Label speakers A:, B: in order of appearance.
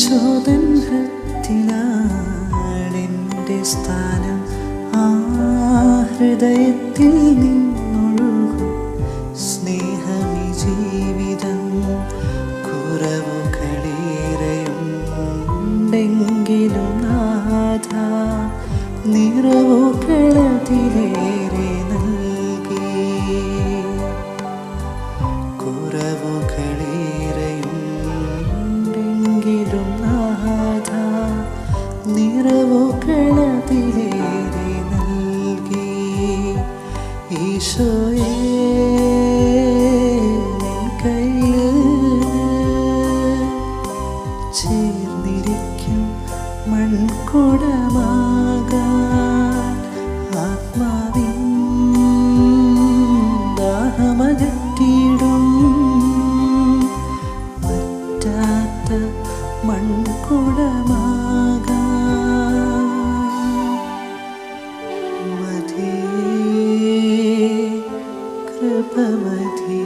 A: സ്വതന്ത്രത്തിലാളിന്റെ സ്ഥാനം ആ ഹൃദയത്തിൽ നിറവുകളതിലേ കുറവുകളേറെയുണ്ടെങ്കിലും നാഥ നിറവുകളതിലേറെ നൽകി. ഈശോയേ ചേർന്നിരിക്കും മൺകുടമാകാൻ ആത്മാവിൻ மண் குளமாக மதே கிருபமதே